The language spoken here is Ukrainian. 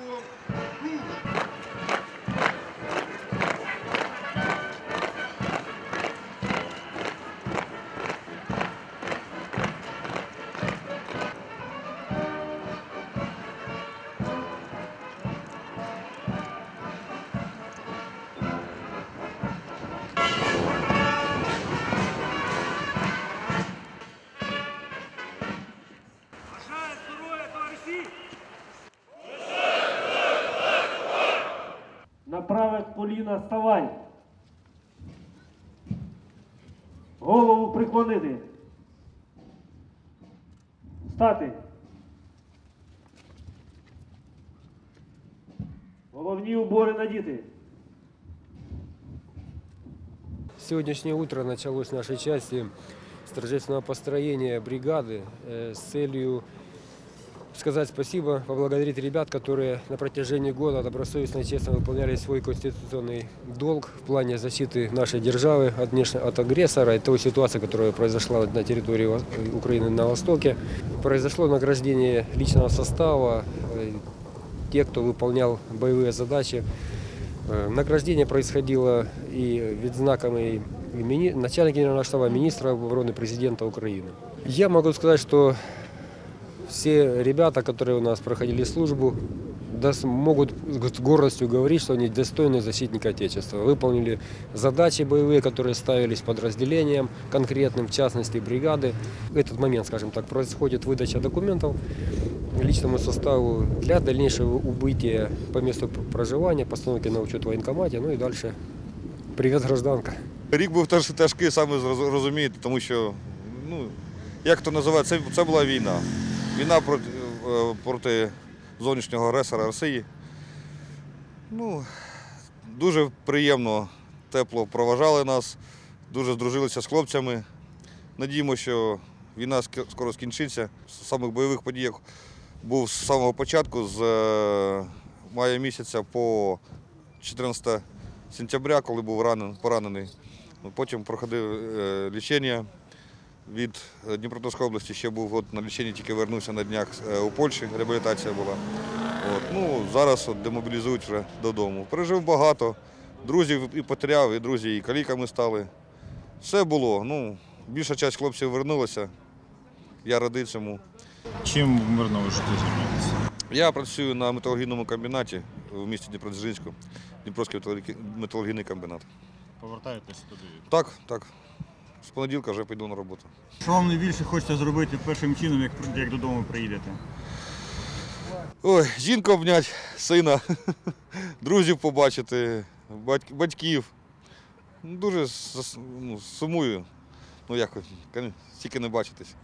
school. Україна, вставай! Голову приклонити. Стати. Головні убори надіти. Сегодняшнее утро началось в нашей части с торжественного построения бригады с целью сказать спасибо, поблагодарить ребят, которые на протяжении года добросовестно и честно выполняли свой конституционный долг в плане защиты нашей державы от, внешне- от агрессора и той ситуации, которая произошла на территории Украины на Востоке. Произошло награждение личного состава, э, те, кто выполнял боевые задачи. Э, Награждение происходило и відзнаками и мини- начальника генерального штаба, министра обороны президента Украины. Я могу сказать, что все ребята, которые у нас проходили службу, дос- могут с гордостью говорить, что они достойные защитника Отечества. Выполнили задачи боевые, которые ставились подразделениям конкретным, в частности бригады. В этот момент, скажем так, происходит выдача документов личному составу для дальнейшего убытия по месту п- проживания, постановки на учет в военкомате, ну и дальше привет, гражданка. Рік був теж тяжкий, саме зроз- розумієте, тому що, ну, як то називати, це, це була війна. Війна проти, е, проти зовнішнього агресора Росії. Ну, дуже приємно, тепло проважали нас, дуже здружилися з хлопцями. Надіємося, що війна скоро скінчиться. З самих бойових подіях був з самого початку, з е, мая місяця по 14 сентября, коли був ранен, поранений. Потім проходив е, лічення від е, Дніпропетровської області. Ще був от, на ліченні, тільки вернувся на днях е, у Польщі, реабілітація була. От, ну, зараз от, демобілізують вже додому. Пережив багато, друзів і потеряв, і друзі, і каліками стали. Все було. Ну, більша частина хлопців вернулася. Я радий цьому. Чим в мирному житті займаєтеся? Я працюю на металургійному комбінаті в місті Дніпродзержинську, Дніпровський металургійний комбінат. Повертаєтесь туди? Так, так. З понеділка вже піду на роботу. Що вам найбільше хочеться зробити першим чином, як, як додому приїдете? Ой, жінку обнять, сина, друзів побачити, бать- батьків. Ну, Дуже ну, сумую. Ну як, кон- тільки не бачитись.